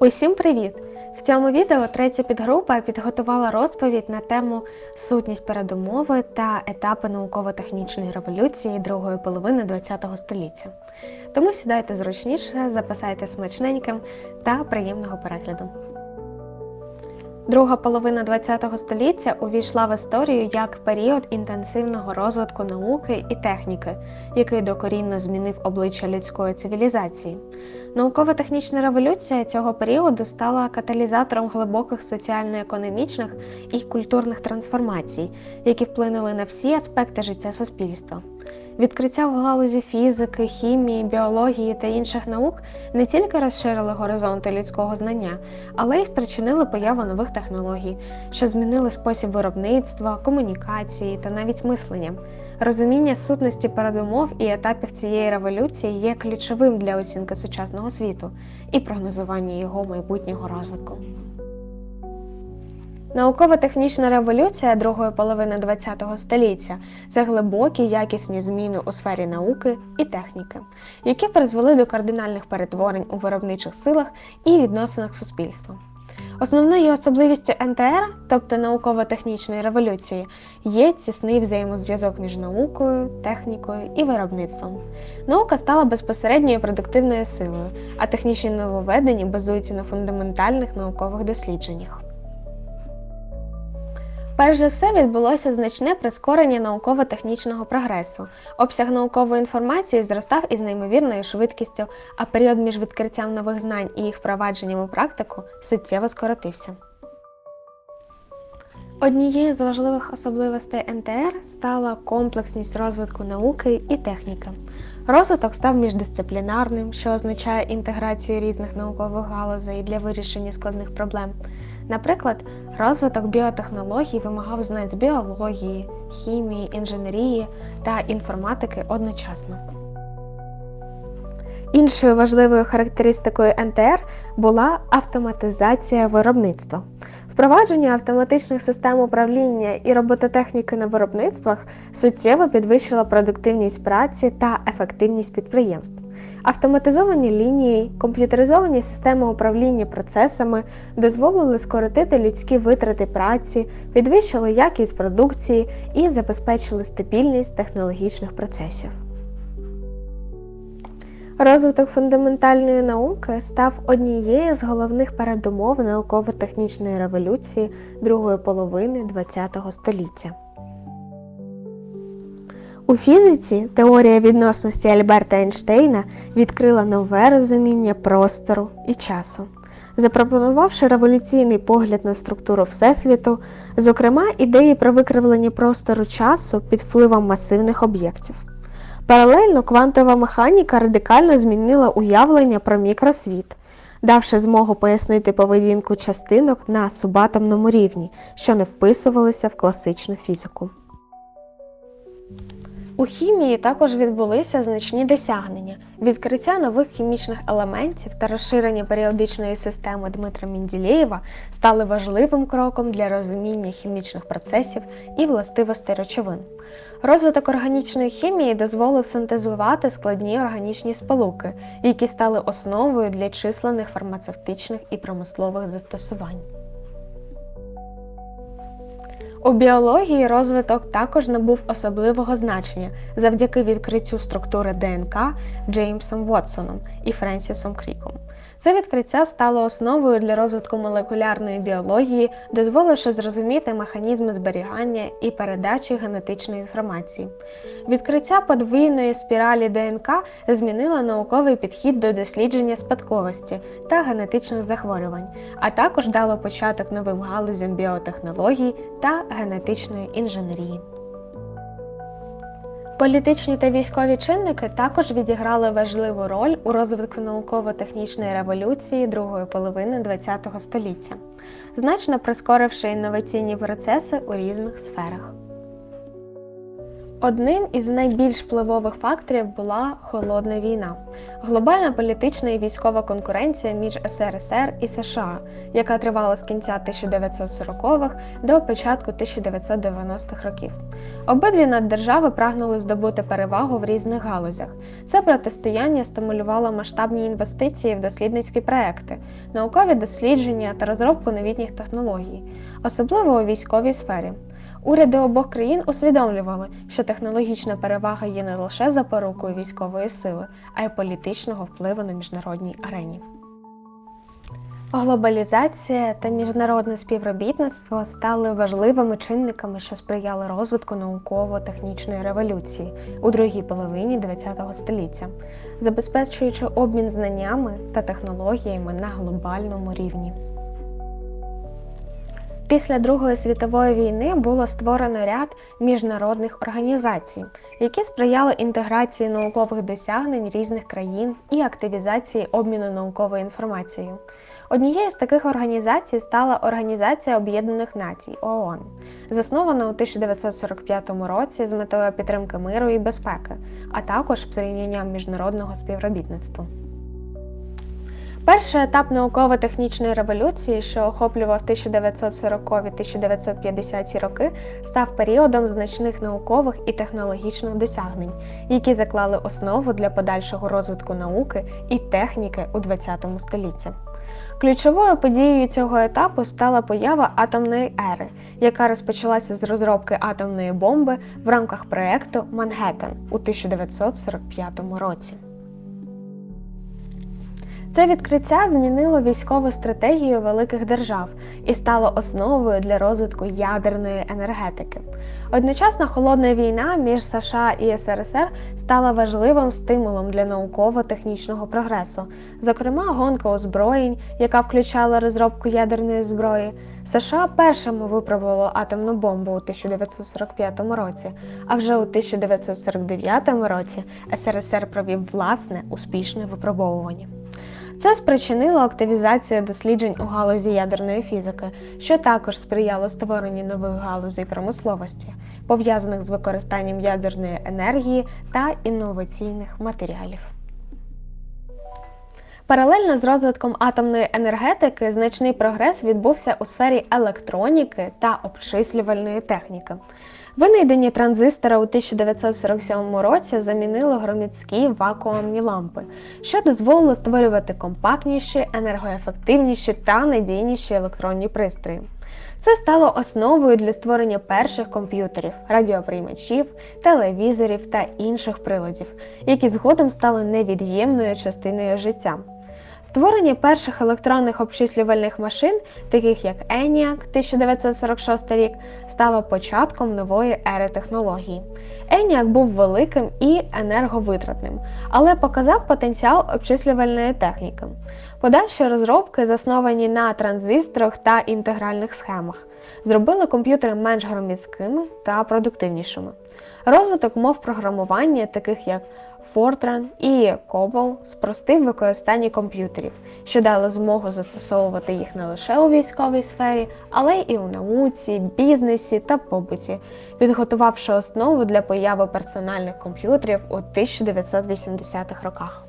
Усім привіт! В цьому відео третя підгрупа підготувала розповідь на тему сутність передумови та етапи науково-технічної революції другої половини ХХ століття. Тому сідайте зручніше, записайте смачненьким та приємного перегляду. Друга половина ХХ століття увійшла в історію як період інтенсивного розвитку науки і техніки, який докорінно змінив обличчя людської цивілізації. Науково-технічна революція цього періоду стала каталізатором глибоких соціально-економічних і культурних трансформацій, які вплинули на всі аспекти життя суспільства. Відкриття в галузі фізики, хімії, біології та інших наук не тільки розширили горизонти людського знання, але й спричинили появу нових технологій, що змінили спосіб виробництва, комунікації та навіть мислення. Розуміння сутності передумов і етапів цієї революції є ключовим для оцінки сучасного світу і прогнозування його майбутнього розвитку. Науково-технічна революція другої половини ХХ століття це глибокі якісні зміни у сфері науки і техніки, які призвели до кардинальних перетворень у виробничих силах і відносинах суспільства. Основною особливістю НТР, тобто науково-технічної революції, є тісний взаємозв'язок між наукою, технікою і виробництвом. Наука стала безпосередньою продуктивною силою, а технічні нововведення базуються на фундаментальних наукових дослідженнях. Перш за все відбулося значне прискорення науково-технічного прогресу. Обсяг наукової інформації зростав із неймовірною швидкістю, а період між відкриттям нових знань і їх впровадженням у практику суттєво скоротився. Однією з важливих особливостей НТР стала комплексність розвитку науки і техніки. Розвиток став міждисциплінарним, що означає інтеграцію різних наукових галузей для вирішення складних проблем. Наприклад, розвиток біотехнологій вимагав знань з біології, хімії, інженерії та інформатики одночасно. Іншою важливою характеристикою НТР була автоматизація виробництва. Впровадження автоматичних систем управління і робототехніки на виробництвах суттєво підвищило продуктивність праці та ефективність підприємств. Автоматизовані лінії, комп'ютеризовані системи управління процесами дозволили скоротити людські витрати праці, підвищили якість продукції і забезпечили стабільність технологічних процесів. Розвиток фундаментальної науки став однією з головних передумов науково-технічної революції другої половини ХХ століття. У фізиці теорія відносності Альберта Ейнштейна відкрила нове розуміння простору і часу, запропонувавши революційний погляд на структуру Всесвіту, зокрема ідеї про викривлення простору часу під впливом масивних об'єктів. Паралельно квантова механіка радикально змінила уявлення про мікросвіт, давши змогу пояснити поведінку частинок на субатомному рівні, що не вписувалися в класичну фізику. У хімії також відбулися значні досягнення: відкриття нових хімічних елементів та розширення періодичної системи Дмитра Менділеєва стали важливим кроком для розуміння хімічних процесів і властивостей речовин. Розвиток органічної хімії дозволив синтезувати складні органічні сполуки, які стали основою для численних фармацевтичних і промислових застосувань. У біології розвиток також набув особливого значення завдяки відкриттю структури ДНК Джеймсом Вотсоном і Френсісом Кріком. Це відкриття стало основою для розвитку молекулярної біології, дозволивши зрозуміти механізми зберігання і передачі генетичної інформації. Відкриття подвійної спіралі ДНК змінило науковий підхід до дослідження спадковості та генетичних захворювань, а також дало початок новим галузям біотехнологій та генетичної інженерії. Політичні та військові чинники також відіграли важливу роль у розвитку науково-технічної революції другої половини ХХ століття, значно прискоривши інноваційні процеси у різних сферах. Одним із найбільш впливових факторів була холодна війна, глобальна політична і військова конкуренція між СРСР і США, яка тривала з кінця 1940-х до початку 1990-х років. Обидві наддержави прагнули здобути перевагу в різних галузях. Це протистояння стимулювало масштабні інвестиції в дослідницькі проекти, наукові дослідження та розробку новітніх технологій, особливо у військовій сфері. Уряди обох країн усвідомлювали, що технологічна перевага є не лише запорукою військової сили, а й політичного впливу на міжнародній арені. Глобалізація та міжнародне співробітництво стали важливими чинниками, що сприяли розвитку науково-технічної революції у другій половині ХХ століття, забезпечуючи обмін знаннями та технологіями на глобальному рівні. Після Другої світової війни було створено ряд міжнародних організацій, які сприяли інтеграції наукових досягнень різних країн і активізації обміну науковою інформацією. Однією з таких організацій стала Організація Об'єднаних Націй ООН, заснована у 1945 році з метою підтримки миру і безпеки, а також сприянням міжнародного співробітництва. Перший етап науково-технічної революції, що охоплював 1940-1950 роки, став періодом значних наукових і технологічних досягнень, які заклали основу для подальшого розвитку науки і техніки у ХХ столітті. Ключовою подією цього етапу стала поява атомної ери, яка розпочалася з розробки атомної бомби в рамках проекту Манхеттен у 1945 році. Це відкриття змінило військову стратегію великих держав і стало основою для розвитку ядерної енергетики. Одночасно холодна війна між США і СРСР стала важливим стимулом для науково-технічного прогресу, зокрема гонка озброєнь, яка включала розробку ядерної зброї. США першими випробувало атомну бомбу у 1945 році, а вже у 1949 році СРСР провів власне успішне випробовування. Це спричинило активізацію досліджень у галузі ядерної фізики, що також сприяло створенню нових галузей промисловості, пов'язаних з використанням ядерної енергії та інноваційних матеріалів. Паралельно з розвитком атомної енергетики значний прогрес відбувся у сфері електроніки та обчислювальної техніки. Винайдені транзистора у 1947 році замінили громадські вакуумні лампи, що дозволило створювати компактніші, енергоефективніші та надійніші електронні пристрої. Це стало основою для створення перших комп'ютерів, радіоприймачів, телевізорів та інших приладів, які згодом стали невід'ємною частиною життя. Створення перших електронних обчислювальних машин, таких як ENIAC 1946 рік, стало початком нової ери технологій. ENIAC був великим і енерговитратним, але показав потенціал обчислювальної техніки. Подальші розробки, засновані на транзисторах та інтегральних схемах, зробили комп'ютери менш громіськими та продуктивнішими. Розвиток мов програмування, таких як Fortran і COBOL спростив використання комп'ютерів, що дали змогу застосовувати їх не лише у військовій сфері, але і у науці, бізнесі та побуті, підготувавши основу для появи персональних комп'ютерів у 1980-х роках.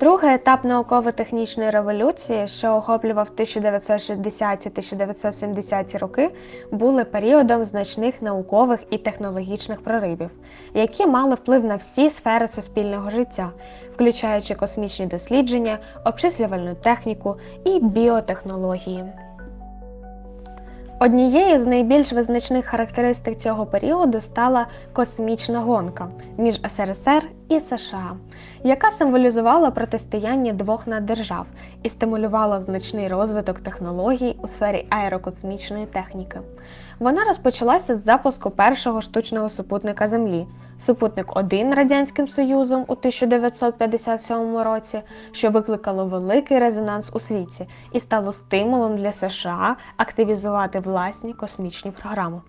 Другий етап науково-технічної революції, що охоплював 1960-1970 роки, були періодом значних наукових і технологічних проривів, які мали вплив на всі сфери суспільного життя, включаючи космічні дослідження, обчислювальну техніку і біотехнології. Однією з найбільш визначних характеристик цього періоду стала космічна гонка між СРСР і США, яка символізувала протистояння двох наддержав і стимулювала значний розвиток технологій у сфері аерокосмічної техніки. Вона розпочалася з запуску першого штучного супутника Землі. Супутник 1 Радянським Союзом у 1957 році, що викликало великий резонанс у світі і стало стимулом для США активізувати власні космічні програми.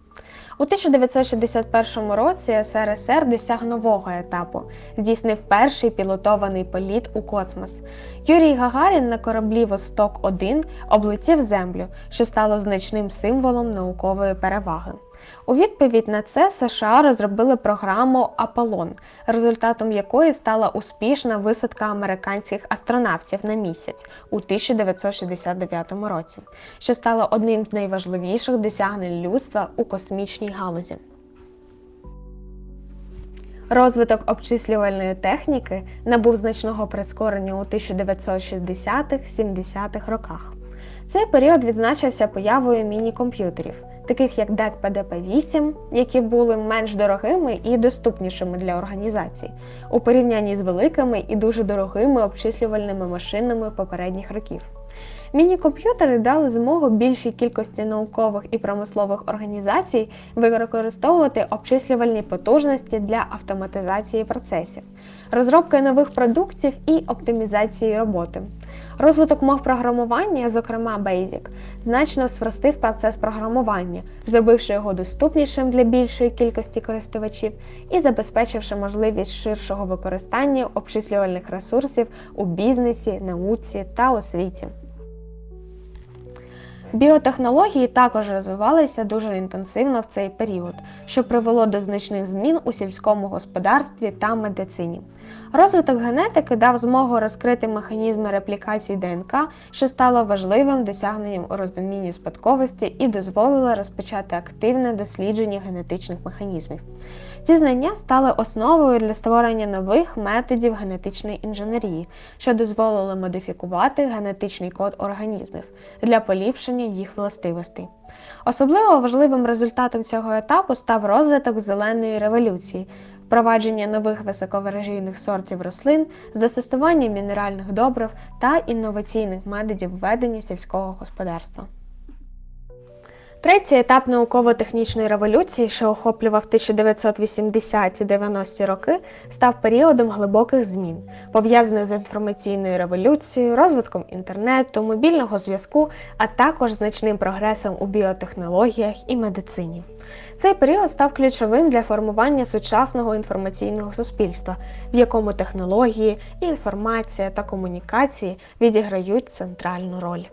У 1961 році СРСР досяг нового етапу, здійснив перший пілотований політ у космос. Юрій Гагарін на кораблі Восток 1 облетів Землю, що стало значним символом наукової переваги. У відповідь на це США розробили програму Аполлон, результатом якої стала успішна висадка американських астронавтів на місяць у 1969 році, що стало одним з найважливіших досягнень людства у космічній галузі. Розвиток обчислювальної техніки набув значного прискорення у 1960-70-х роках. Цей період відзначився появою міні-комп'ютерів, таких як ДЕК ПДП-8, які були менш дорогими і доступнішими для організацій, у порівнянні з великими і дуже дорогими обчислювальними машинами попередніх років. Міні-комп'ютери дали змогу більшій кількості наукових і промислових організацій використовувати обчислювальні потужності для автоматизації процесів, розробки нових продуктів і оптимізації роботи. Розвиток мов програмування, зокрема Basic, значно спростив процес програмування, зробивши його доступнішим для більшої кількості користувачів і забезпечивши можливість ширшого використання обчислювальних ресурсів у бізнесі, науці та освіті. Біотехнології також розвивалися дуже інтенсивно в цей період, що привело до значних змін у сільському господарстві та медицині. Розвиток генетики дав змогу розкрити механізми реплікації ДНК, що стало важливим досягненням у розумінні спадковості і дозволило розпочати активне дослідження генетичних механізмів. Ці знання стали основою для створення нових методів генетичної інженерії, що дозволили модифікувати генетичний код організмів для поліпшення їх властивостей. Особливо важливим результатом цього етапу став розвиток зеленої революції, впровадження нових високовиражійних сортів рослин з застосуванням мінеральних добрив та інноваційних методів ведення сільського господарства. Третій етап науково-технічної революції, що охоплював 1980-90-ті роки, став періодом глибоких змін, пов'язаних з інформаційною революцією, розвитком інтернету, мобільного зв'язку, а також значним прогресом у біотехнологіях і медицині. Цей період став ключовим для формування сучасного інформаційного суспільства, в якому технології, інформація та комунікації відіграють центральну роль.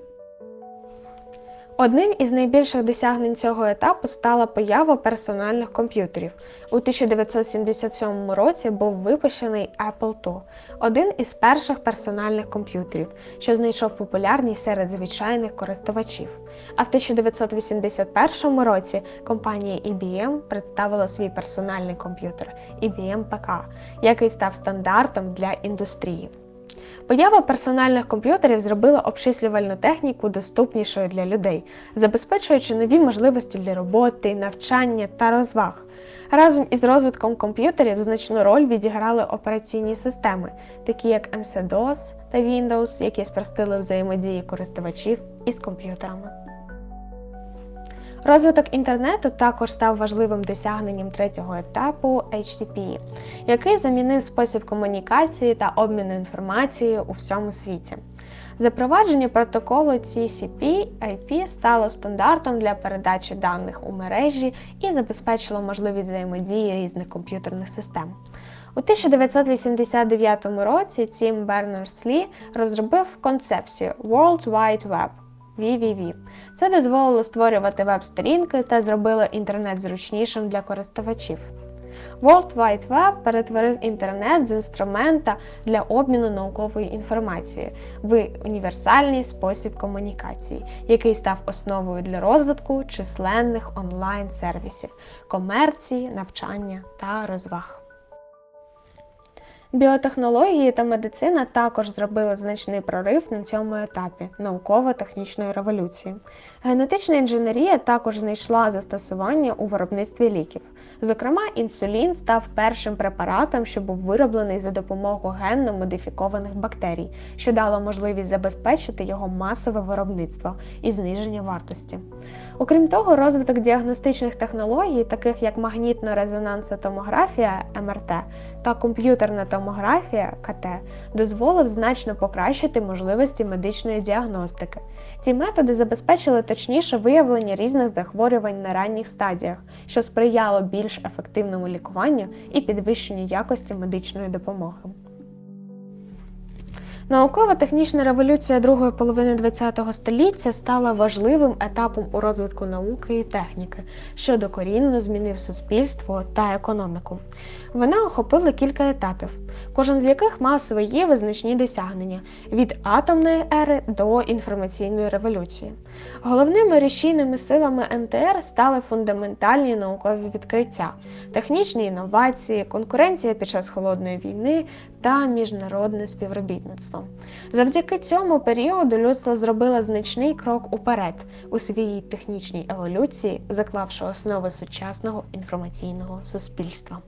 Одним із найбільших досягнень цього етапу стала поява персональних комп'ютерів. У 1977 році був випущений Apple II, один із перших персональних комп'ютерів, що знайшов популярність серед звичайних користувачів. А в 1981 році компанія IBM представила свій персональний комп'ютер IBM PK, який став стандартом для індустрії. Поява персональних комп'ютерів зробила обчислювальну техніку доступнішою для людей, забезпечуючи нові можливості для роботи, навчання та розваг. Разом із розвитком комп'ютерів значну роль відіграли операційні системи, такі як MC-DOS та Windows, які спростили взаємодії користувачів із комп'ютерами. Розвиток інтернету також став важливим досягненням третього етапу HTTP, який замінив спосіб комунікації та обміну інформацією у всьому світі. Запровадження протоколу TCP/IP стало стандартом для передачі даних у мережі і забезпечило можливість взаємодії різних комп'ютерних систем. У 1989 році Тім Бернерс-Лі розробив концепцію World Wide Web www. Це дозволило створювати веб-сторінки та зробило інтернет зручнішим для користувачів. World Wide Web перетворив інтернет з інструмента для обміну наукової інформації в універсальний спосіб комунікації, який став основою для розвитку численних онлайн-сервісів, комерції, навчання та розваг. Біотехнології та медицина також зробили значний прорив на цьому етапі науково-технічної революції. Генетична інженерія також знайшла застосування у виробництві ліків. Зокрема, інсулін став першим препаратом, що був вироблений за допомогою генно модифікованих бактерій, що дало можливість забезпечити його масове виробництво і зниження вартості. Окрім того, розвиток діагностичних технологій, таких як магнітно-резонансна томографія МРТ та комп'ютерна томографія, мамографія КТ дозволив значно покращити можливості медичної діагностики. Ці методи забезпечили точніше виявлення різних захворювань на ранніх стадіях, що сприяло більш ефективному лікуванню і підвищенню якості медичної допомоги. Науково-технічна революція другої половини ХХ століття стала важливим етапом у розвитку науки і техніки, що докорінно змінив суспільство та економіку. Вона охопила кілька етапів, кожен з яких мав свої визначні досягнення від атомної ери до інформаційної революції. Головними рушійними силами НТР стали фундаментальні наукові відкриття, технічні інновації, конкуренція під час холодної війни та міжнародне співробітництво. Завдяки цьому періоду людство зробило значний крок уперед у своїй технічній еволюції, заклавши основи сучасного інформаційного суспільства.